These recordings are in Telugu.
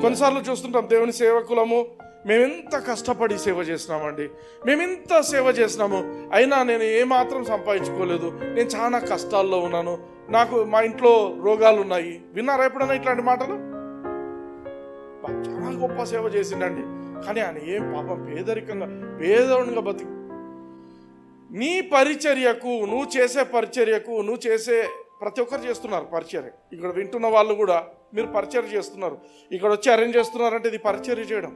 కొన్నిసార్లు చూస్తుంటాం దేవుని సేవకులము మేమెంత కష్టపడి సేవ చేసినామండి మేమెంత సేవ చేసినాము అయినా నేను ఏమాత్రం సంపాదించుకోలేదు నేను చాలా కష్టాల్లో ఉన్నాను నాకు మా ఇంట్లో రోగాలు ఉన్నాయి విన్నారా ఎప్పుడైనా ఇట్లాంటి మాటలు? చాలా గొప్ప సేవ చేసిండండి. కానీ ఆయన ఏం పాపం పేదరికంగా పేదవునిగా బతి నీ పరిచర్యకు నువ్వు చేసే పరిచర్యకు నువ్వు చేసే ప్రతి ఒక్కరు చేస్తున్నారు పరిచర్య. ఇక్కడ వింటున్న వాళ్ళు కూడా మీరు పరిచర్య చేస్తున్నారు. ఇక్కడ వచ్చి అరేంజ్ చేస్తున్నారంటే ఇది పరిచర్య చేయడం.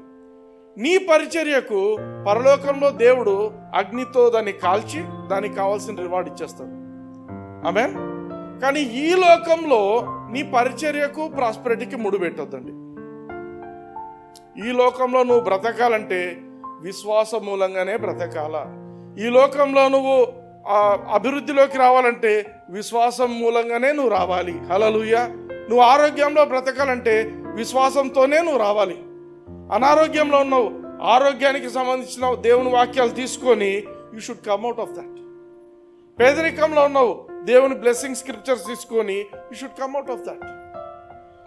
నీ పరిచర్యకు పరలోకంలో దేవుడు అగ్నితో దాన్ని కాల్చి దానికి కావాల్సిన రివార్డ్ ఇచ్చేస్తాడు. ఆమె కానీ ఈ లోకంలో నీ పరిచర్యకు ప్రాస్పరిటీకి ముడి పెట్టొద్దండి. ఈ లోకంలో నువ్వు బ్రతకాలంటే విశ్వాస మూలంగానే బ్రతకాల. ఈ లోకంలో నువ్వు అభివృద్ధిలోకి రావాలంటే విశ్వాసం మూలంగానే నువ్వు రావాలి. హలలుయ నువ్వు ఆరోగ్యంలో బ్రతకాలంటే విశ్వాసంతోనే నువ్వు రావాలి. అనారోగ్యంలో ఉన్నావు ఆరోగ్యానికి సంబంధించిన దేవుని వాక్యాలు తీసుకొని you should come out of that పేదరికంలో ఉన్నావు దేవుని బ్లెస్సింగ్ స్క్రిప్చర్స్ తీసుకొని you should come out of that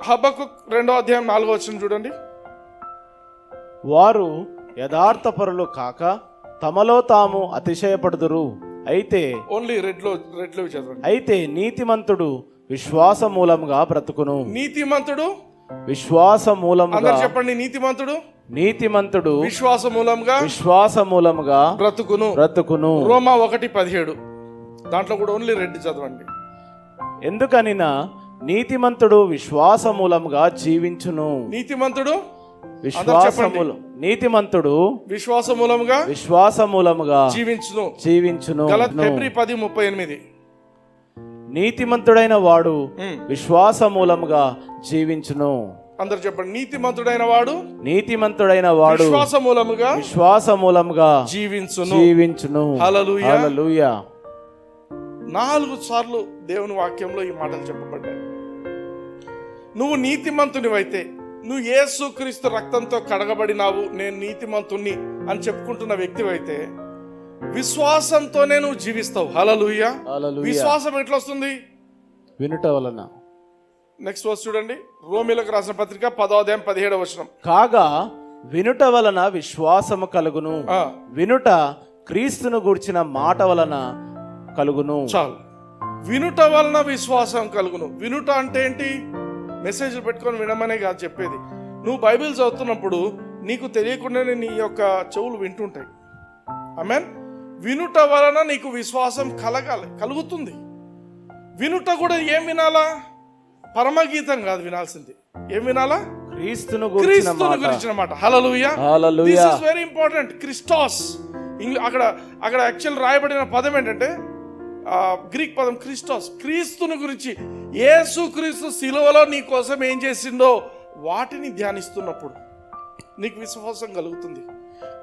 Habakkuk రెండో అధ్యాయం నాలుగో వచ్చిన చూడండి. వారు యథార్థపరులు కాక తమలో తాము అతిశయపడుదురు. అయితే ఓన్లీ రెడ్లో రెడ్లో చదవండి అయితే నీతిమంతుడు విశ్వాస మూలంగా బ్రతుకును. నీతిమంతుడు? విశ్వాస అందరు చెప్పండి నీతిమంతుడు? నీతిమంతుడు విశ్వాస మూలంగా విశ్వాస మూలముగా బ్రతుకును. బ్రతుకును. రోమా ఒకటి పదిహేడు. దాంట్లో కూడా ఓన్లీ రెడ్ చదవండి. ఎందుకనినా నీతిమంతుడు విశ్వాస మూలముగా జీవించును. నీతిమంతుడు? విశ్వాస మూలం నీతిమంతుడు విశ్వాస మూలంగా విశ్వాస మూలముగా జీవించును. జీవించును. పది ముప్పై ఎనిమిది. నీతిమంతుడైన వాడు. విశ్వాస మూలముగా జీవించును అందరు చెప్పండి నీతిమంతుడైన వాడు నీతిమంతుడైన వాడు విశ్వాస మూలముగా విశ్వాస మూలముగా జీవించును జీవించును హల్లెలూయా. హల్లెలూయా. నాలుగు సార్లు దేవుని వాక్యంలో ఈ మాటలు చెప్పబడ్డాయి నువ్వు నీతిమంతునివైతే నువ్వు యేసుక్రీస్తు రక్తంతో కడగబడినావు నేను నీతిమంతుణ్ణి అని చెప్పుకుంటున్న వ్యక్తివైతే విశ్వాసంతోనే నువ్వు జీవిస్తావు. హలలుయ. విశ్వాసం ఎట్లా వస్తుంది వినుట వలన. నెక్స్ట్ వర్స్ చూడండి. రోమిలకు రాసిన పత్రిక పదోదయం పదిహేడవ వచనం. కాగా వినుట వలన విశ్వాసము కలుగును. వినుట క్రీస్తును గూర్చిన మాట వలన కలుగును. చాలు. వినుట వలన విశ్వాసం కలుగును. వినుట అంటే ఏంటి? మెసేజ్ పెట్టుకొని వినమనే కాదు చెప్పేది. నువ్వు బైబిల్ చదువుతున్నప్పుడు నీకు తెలియకుండానే నీ యొక్క చెవులు వింటుంటాయి. మీన్ వినుట వలన నీకు విశ్వాసం కలగాలి కలుగుతుంది. వినుట కూడా ఏం వినాలా? పరమగీతం కాదు వినాల్సింది. ఏం వినాలా? క్రీస్తును క్రీస్తుని గురించిన మాట. దిస్ ఇస్ వెరీ ఇంపార్టెంట్ క్రిస్టాస్ ఇంగ్లీ అక్కడ అక్కడ యాక్చువల్ రాయబడిన పదం ఏంటంటే గ్రీక్ పదం క్రిస్టాస్ క్రీస్తుని గురించి యేసు క్రీస్తు శిలువలో నీ కోసం ఏం చేసిండో వాటిని ధ్యానిస్తున్నప్పుడు నీకు విశ్వాసం కలుగుతుంది.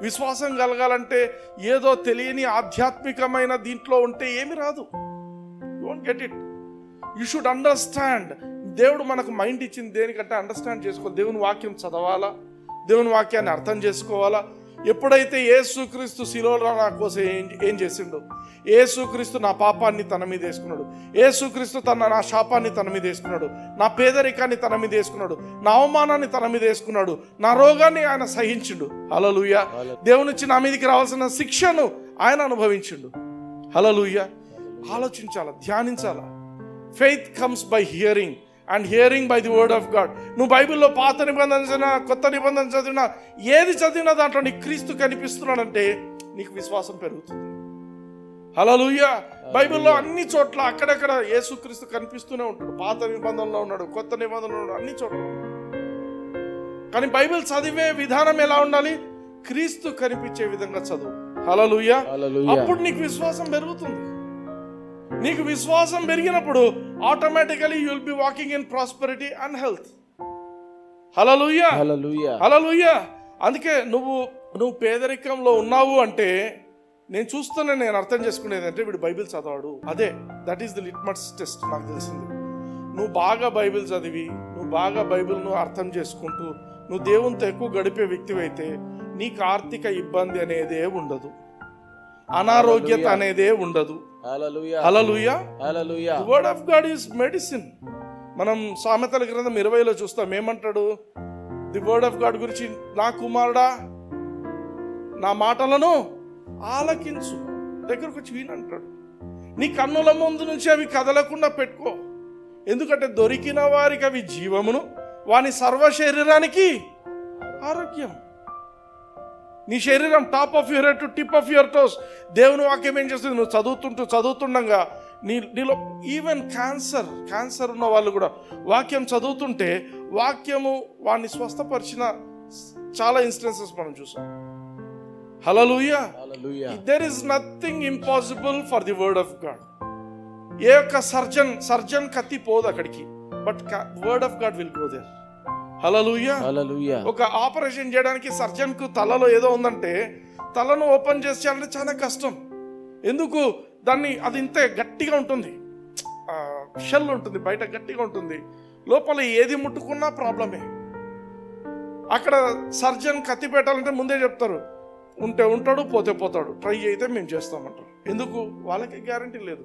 విశ్వాసం కలగాలంటే ఏదో తెలియని ఆధ్యాత్మికమైన దీంట్లో ఉంటే ఏమి రాదు. Don't get it you should understand దేవుడు మనకు మైండ్ ఇచ్చింది దేనికంటే అండర్స్టాండ్ చేసుకో. దేవుని వాక్యం చదవాలా? దేవుని వాక్యాన్ని అర్థం చేసుకోవాలా? ఎప్పుడైతే యేసుక్రీస్తు శిలోలో నా కోసం ఏం ఏం చేసిండో యేసుక్రీస్తు నా పాపాన్ని తన మీద వేసుకున్నాడు. యేసుక్రీస్తు తన నా శాపాన్ని తన మీద వేసుకున్నాడు. నా పేదరికాన్ని తన మీద వేసుకున్నాడు. నా అవమానాన్ని తన మీద వేసుకున్నాడు. నా రోగాన్ని ఆయన సహించిండు. హలలుయ దేవునిచ్చి నా మీదకి రావాల్సిన శిక్షను ఆయన అనుభవించిండు. హలలుయ ఆలోచించాలా? ధ్యానించాలా? Faith comes by hearing and hearing by the word of God నువ్వు బైబిల్లో పాత నిబంధన చదివినా కొత్త నిబంధన చదివినా ఏది చదివినా దాంట్లో నీకు క్రీస్తు కనిపిస్తున్నాడంటే నీకు విశ్వాసం పెరుగుతుంది. హలలుయ బైబిల్లో అన్ని చోట్ల అక్కడక్కడ యేసుక్రీస్తు కనిపిస్తూనే ఉంటాడు. పాత నిబంధనలో ఉన్నాడు కొత్త నిబంధనలో ఉన్నాడు అన్ని చోట్ల. కానీ బైబిల్ చదివే విధానం ఎలా ఉండాలి? క్రీస్తు కనిపించే విధంగా చదువు. హల్లెలూయా. అప్పుడు నీకు విశ్వాసం పెరుగుతుంది. నీకు విశ్వాసం పెరిగినప్పుడు automatically you will be walking in prosperity and health. Hallelujah అందుకే నువ్వు నువ్వు పేదరికంలో ఉన్నావు అంటే నేను చూస్తున్నా నేను అర్థం చేసుకునేది అంటే వీడు బైబిల్ చదవాడు. అదే that is the litmus test నాకు తెలిసింది. నువ్వు బాగా బైబిల్ చదివి నువ్వు బాగా బైబిల్ను అర్థం చేసుకుంటూ నువ్వు దేవునితో ఎక్కువ గడిపే వ్యక్తివైతే నీకు ఆర్థిక ఇబ్బంది అనేదే ఉండదు. అనారోగ్యత అనేదే ఉండదు. Word of God is medicine మనం సామెతల గ్రంథం ఇరవైలో చూస్తాం. ఏమంటాడు? ది వర్డ్ ఆఫ్ గాడ్ గురించి నా కుమారుడా నా మాటలను ఆలకించు. దగ్గరకు వచ్చి వినంటాడు నీ కన్నుల ముందు నుంచి అవి కదలకుండా పెట్టుకో. ఎందుకంటే దొరికిన వారికి అవి జీవమును వాని సర్వ శరీరానికి ఆరోగ్యం నీ శరీరం top of your head to tip of your toes. దేవుని వాక్యం ఏం చేస్తుంది? నువ్వు చదువుతుంటూ చదువుతుండగా నీ నీలో ఈవెన్ క్యాన్సర్ క్యాన్సర్ ఉన్న వాళ్ళు కూడా వాక్యం చదువుతుంటే వాక్యము వాడిని స్వస్థపరిచిన చాలా ఇన్స్టెన్సెస్ మనం చూసాం. Hallelujah there is nothing impossible for the word of God ఏ ఒక్క సర్జన్ సర్జన్ కత్తి పోదు అక్కడికి but word of God will go there ఒక ఆపరేషన్ చేయడానికి సర్జన్కు తలలో ఏదో ఉందంటే తలను ఓపెన్ చేసేయాలంటే చాలా కష్టం. ఎందుకు? దాన్ని అది ఇంతే గట్టిగా ఉంటుంది. షెల్ ఉంటుంది బయట గట్టిగా ఉంటుంది. లోపల ఏది ముట్టుకున్నా ప్రాబ్లమే. అక్కడ సర్జన్ కత్తి పెట్టాలంటే ముందే చెప్తారు. ఉంటే ఉంటాడు పోతే పోతాడు. ట్రై అయితే మేము చేస్తామంటారు. ఎందుకు? వాళ్ళకి గ్యారంటీ లేదు.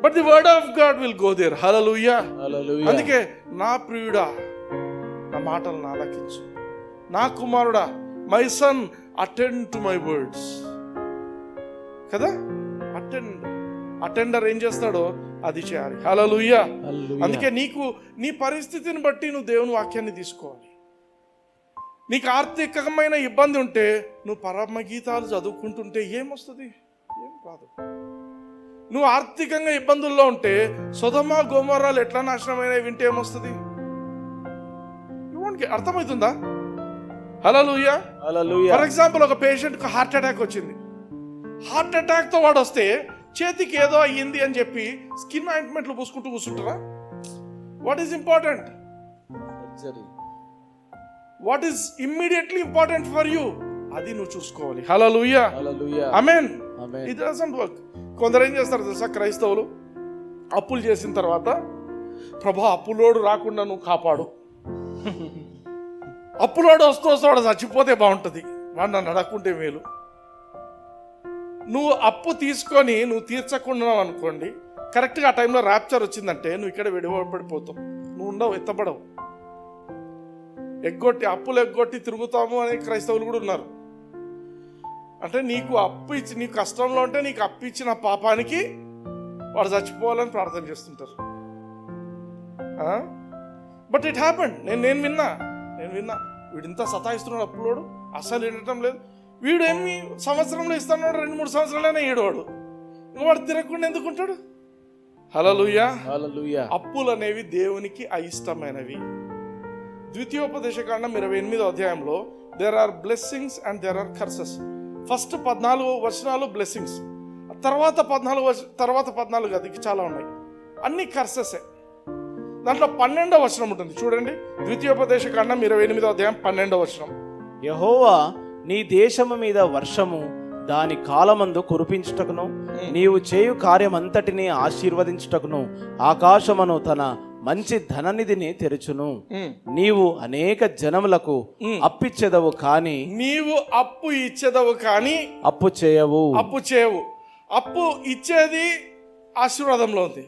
But the word of God will go there hallelujah అందుకే నా ప్రియుడా నా మాటలను ఆలకించు నా కుమారుడా my son attend to my words కదా? అటెండ్ అటెండర్ ఏం చేస్తాడో? అది చేయాలి. హలలుయ్యా అందుకే నీకు నీ పరిస్థితిని బట్టి నువ్వు దేవుని వాక్యాన్ని తీసుకోవాలి. నీకు ఆర్థికమైన ఇబ్బంది ఉంటే నువ్వు పరమ గీతాలు చదువుకుంటుంటే ఏమొస్తుంది? ఏం రాదు నువ్వు ఆర్థికంగా ఇబ్బందుల్లో ఉంటే సుధమ గోమరాలు ఎట్లా నాశనమైన వింటే ఏమొస్తుంది? Get- అర్థమవుతుందా? హలో లూయా ఫర్ ఎగ్జాంపుల్ ఒక పేషెంట్కి హార్ట్ అటాక్ వచ్చింది. హార్ట్ అటాక్తో వాడు వస్తే చేతికి ఏదో అయ్యింది అని చెప్పి స్కిన్ ఆయింట్మెంట్లు పూసుకుంటూ కూర్చుంటారా? What is important what is immediately important for you అది నువ్వు చూసుకోవాలి. హలో లూయా అమెన్ డజంట్ వర్క్ కొందరు ఏం చేస్తారు తెలుసా? క్రైస్తవులు అప్పులు చేసిన తర్వాత ప్రభా అప్పులోడు రాకుండా నువ్వు కాపాడు. అప్పులోడు వస్తూ వస్తూ వాడు చచ్చిపోతే బాగుంటుంది. వాడు నన్ను అడగకుంటే మేలు. నువ్వు అప్పు తీసుకొని నువ్వు తీర్చకుండా అనుకోండి కరెక్ట్గా ఆ టైంలో ర్యాప్చర్ వచ్చిందంటే నువ్వు ఇక్కడ విడిపడిపోతావు నువ్వు ఉండవు ఎత్తబడవు. ఎగ్గొట్టి అప్పులు ఎగ్గొట్టి తిరుగుతాము అనే క్రైస్తవులు కూడా ఉన్నారు. అంటే నీకు అప్పు ఇచ్చి నీకు కష్టంలో ఉంటే నీకు అప్పు ఇచ్చిన పాపానికి వాడు చచ్చిపోవాలని ప్రార్థన చేస్తుంటారు. బట్ ఇట్ హ్యాపెండ్ నేను నేను విన్నా. నేను విన్నా. వీడు ఇంత సతాయిస్తున్నాడు అప్పులోడు. అస్సలు వినటం లేదు. వీడు ఏమి సంవత్సరంలో ఇస్తున్నాడు రెండు మూడు సంవత్సరాలైనా ఏడవాడు ఇంక వాడు తిరగకుండా ఎందుకుంటాడు హలో హల్లెలూయా. అప్పులు అనేవి దేవునికి అయిష్టమైనవి. ద్వితీయోపదేశ కాండం ఇరవై ఎనిమిదో అధ్యాయంలో there are blessings and there are curses first పద్నాలుగు వచనాలు బ్లెస్సింగ్స్ తర్వాత పద్నాలుగు తర్వాత పద్నాలుగు అది చాలా ఉన్నాయి. అన్ని కర్సెసే దాంట్లో పన్నెండో వచనం ఉంటుంది. చూడండి. ద్వితీయోపదేశ కాండం ఇరవై ఎనిమిదో అధ్యాయం పన్నెండో వచనం. యహోవా నీ దేశము మీద వర్షము దాని కాలమందు కురిపించుటకును నీవు చేయు కార్యమంతటిని ఆశీర్వదించుటకును ఆకాశమును తన మంచి ధననిధిని తెరుచును. నీవు అనేక జనములకు అప్పిచ్చెదవు కాని నీవు అప్పు ఇచ్చేదవు కానీ అప్పు చేయవు. అప్పు చేయవు. అప్పు ఇచ్చేది ఆశీర్వాదంలో ఉంది.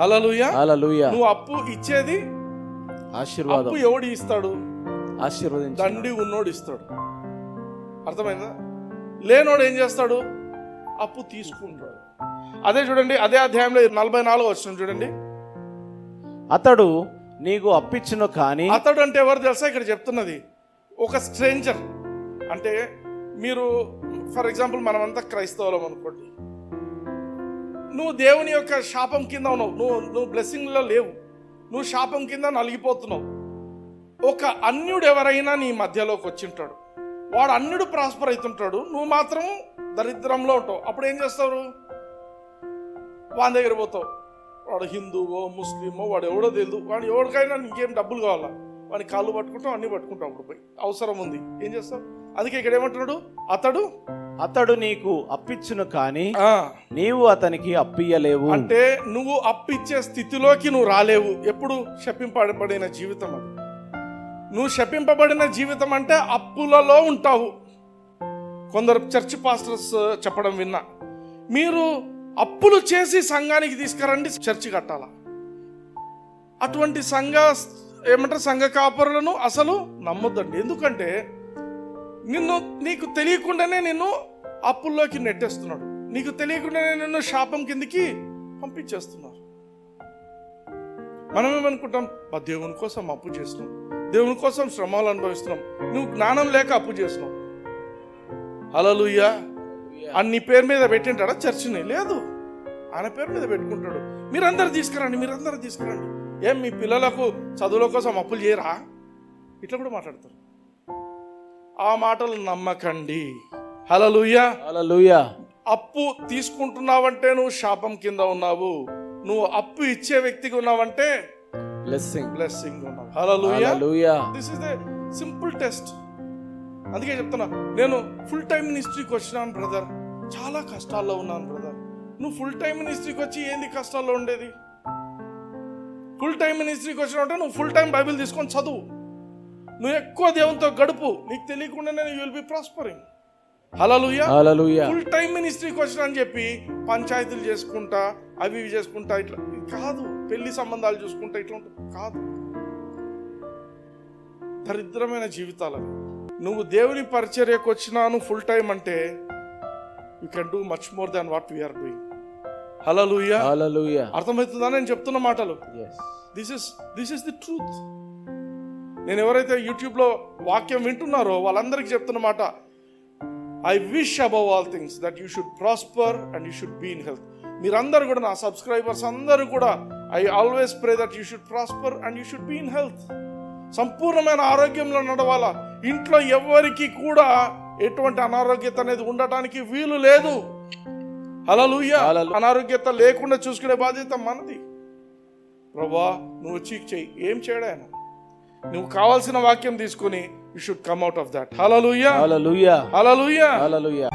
హలలుయా నువ్వు అప్పు ఇచ్చేది ఆశీర్వాదం. అప్పు ఎవడు ఇస్తాడు? ఆశీర్వదించు. దండి ఉన్నోడు ఇస్తాడు. అర్థమైందా? లేనోడు ఏం చేస్తాడు? అప్పు తీసుకుంటాడు. అదే చూడండి అదే అధ్యాయంలో నలభై నాలుగు వచ్చిన చూడండి. అతడు నీకు అప్పిచ్చును కాని అతడు అంటే ఎవరు తెలుసా? ఇక్కడ చెప్తున్నది. ఒక స్ట్రేంజర్. అంటే మీరు ఫర్ ఎగ్జాంపుల్ మనమంతా క్రైస్తవులం అనుకోండి. నువ్వు దేవుని యొక్క శాపం కింద ఉన్నావు. నువ్వు నువ్వు బ్లెస్సింగ్లో లేవు. నువ్వు శాపం కింద నలిగిపోతున్నావు. ఒక అన్యుడు ఎవరైనా నీ మధ్యలోకి వచ్చింటాడు. వాడు అన్యుడు ప్రాస్పర్ అవుతుంటాడు. నువ్వు మాత్రం దరిద్రంలో ఉంటావు. అప్పుడు ఏం చేస్తారు వాని దగ్గర పోతావు. వాడు హిందువో ముస్లిమో వాడు ఎవడో తెలియదు వాడు ఎవరికైనా నీకేం డబ్బులు కావాలా? వాడిని కాళ్ళు పట్టుకుంటావు అన్ని పట్టుకుంటావు అప్పుడు పోయి. అవసరం ఉంది. ఏం చేస్తావు? అందుకే ఇక్కడ ఏమంటున్నాడు అతడు? అతడు నీకు అప్పిచ్చును కాని నీవు అతనికి అప్పియ్యలేవు. అంటే నువ్వు అప్పిచ్చే స్థితిలోకి నువ్వు రాలేవు. ఎప్పుడు శపింపబడిన జీవితం అది. నువ్వు శపింపబడిన జీవితం అంటే అప్పులలో ఉంటావు. కొందరు చర్చ్ పాస్టర్స్ చెప్పడం విన్నా. మీరు అప్పులు చేసి సంఘానికి తీసుకురండి చర్చి కట్టాలా? అటువంటి సంఘ ఏమంటారు సంఘ కాపరులను అసలు నమ్మొద్దండి. ఎందుకంటే నిన్ను నీకు తెలియకుండానే నిన్ను అప్పుల్లోకి నెట్టేస్తున్నాడు. నీకు తెలియకుండానే నిన్ను శాపం కిందికి పంపించేస్తున్నారు. మనం ఏమనుకుంటాం "బా, దేవుని కోసం అప్పు చేస్తున్నాం. దేవుని కోసం శ్రమలు అనుభవిస్తున్నాం. నువ్వు జ్ఞానం లేక అప్పు చేస్తున్నావు. హలలుయ్యా అన్ని పేరు మీద పెట్టింటాడా? చర్చిని లేదు. ఆయన పేరు మీద పెట్టుకుంటాడు. మీరందరూ తీసుకురండి మీరందరూ తీసుకురండి. ఏం మీ పిల్లలకు చదువుల కోసం అప్పులు చేయరా? ఇట్లా కూడా మాట్లాడతారు. ఆ మాటలు నమ్మకండి. హల్లెలూయా. అప్పు తీసుకుంటున్నావంటే నువ్వు శాపం కింద ఉన్నావు. నువ్వు అప్పు ఇచ్చే వ్యక్తిగా ఉన్నావంటే బ్లెస్సింగ్ బ్లెస్సింగ్ ఉన్నావు. Hallelujah this is the simple test అందుకే చెప్తున్నా నేను ఫుల్ టైం మినిస్ట్రీకి వచ్చినాను బ్రదర్ చాలా కష్టాల్లో ఉన్నాను బ్రదర్ నువ్వు ఫుల్ టైం మినిస్ట్రీకి వచ్చి ఏంది కష్టాల్లో ఉండేది? ఫుల్ టైం మినిస్ట్రీకి వచ్చినావంటే నువ్వు ఫుల్ టైం బైబిల్ తీసుకొని చదువు. నువ్వు ఎక్కువ దేవునితో గడుపు. నీకు తెలియకుండానే you will be prospering full time మినిస్ట్రీకి వచ్చిన అని చెప్పి పంచాయతీలు చేసుకుంటా అవి ఇవి చేసుకుంటా ఇట్లా. కాదు పెళ్ళి సంబంధాలు చూసుకుంటా ఇట్లా ఉంటుంది. కాదు. దరిద్రమైన జీవితాలు అవి. నువ్వు దేవుని పరిచర్యకు వచ్చినాను ఫుల్ టైం అంటే you can do much more than what we are doing అర్థమవుతుందా? నేను చెప్తున్న మాటలు. This is this is the truth నేను ఎవరైతే యూట్యూబ్లో వాక్యం వింటున్నారో వాళ్ళందరికీ చెప్తున్న మాట I wish above all things that you should prosper and you should be in health మీరందరూ కూడా నా సబ్స్క్రైబర్స్ అందరూ కూడా I always pray that you should prosper and you should be in health సంపూర్ణమైన ఆరోగ్యంలో నడవాలా. ఇంట్లో ఎవరికి కూడా ఎటువంటి అనారోగ్యత అనేది ఉండటానికి వీలు లేదు. హల్లెలూయా. అనారోగ్యత లేకుండా చూసుకునే బాధ్యత మనది. ప్రభా నువ్వు చీక్ చెయ్యి ఏం చేయడా నువ్వు కావాల్సిన వాక్యం తీసుకొని you should come out of that hallelujah hallelujah hallelujah hallelujah